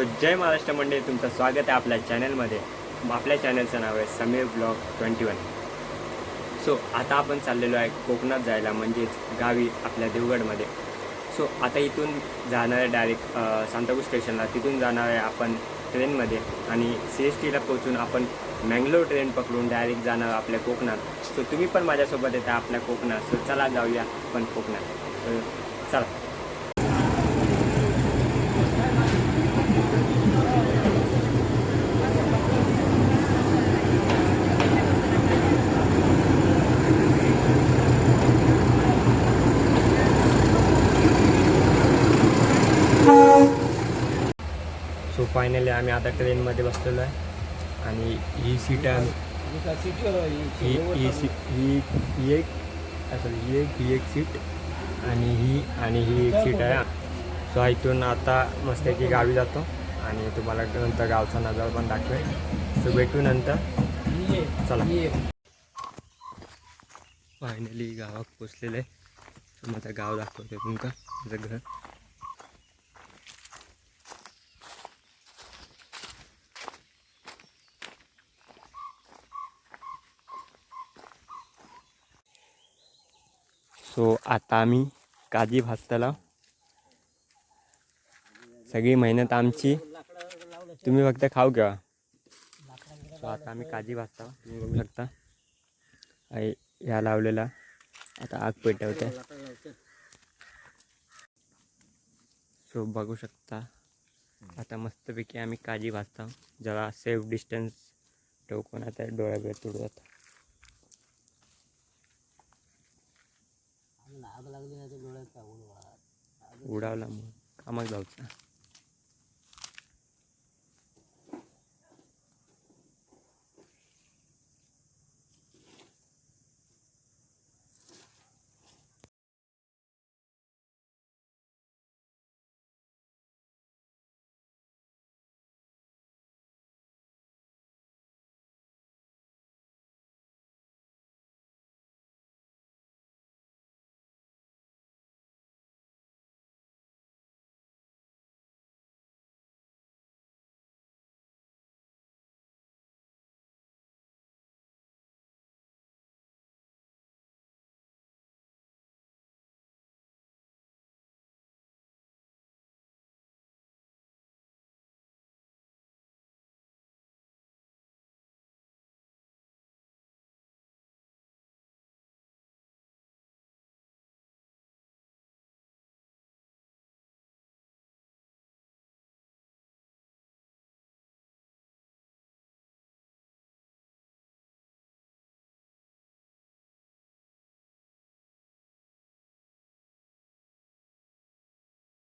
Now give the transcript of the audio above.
So जय महाराष्ट्र मंडळी तुमचं स्वागत आहे आपल्या चॅनलमध्ये. आपल्या चॅनलचं नाव आहे Sameer blog twenty one. So आता आपण चाललेलो आहे कोकणात जायला म्हणजेच गावी आपल्या देवगडमध्ये. सो आता इथून जाणार आहे डायरेक्ट सांतापूर स्टेशनला तिथून जाणार आहे आपण ट्रेनमध्ये आणि सी एस टीला पोहोचून आपण मँगलोर ट्रेन पकडून डायरेक्ट जाणार आपल्या कोकणात. सो तुम्ही पण माझ्यासोबत येता आपल्या कोकणात. सो चला जाऊया पण कोकणात. चला. सो फायनली आम्ही आता ट्रेनमध्ये बसलेलो आहे. आणि ही सीट आहे ही ही सी ही एक सॉरी ही एक ही एक सीट आणि ही आणि ही एक सीट आहे. सो इथून आता मस्तपैकी गावी जातो. आणि तुम्हाला नंतर गावचा नजारा पण दाखवेल सो भेटू नंतर. चला. फायनली गावात पोचलेलं आहे. माझं गाव दाखवते तुमका माझं घर. सो आता आम्ही काजी भाजताला सगळी मेहनत आमची. तुम्ही फक्त खाऊ घ्या. सो आता आम्ही काजी भाजता तुम्ही बघू शकता. ह्या लावलेला. आता आग पेटवते. सो बघू शकता. आता मस्तपैकी आम्ही काजी भाजता जरा सेफ डिस्टन्स ठेवून आता डोळ्याबिळ्या तुडवत उडावला मग. कामाक जाऊचा.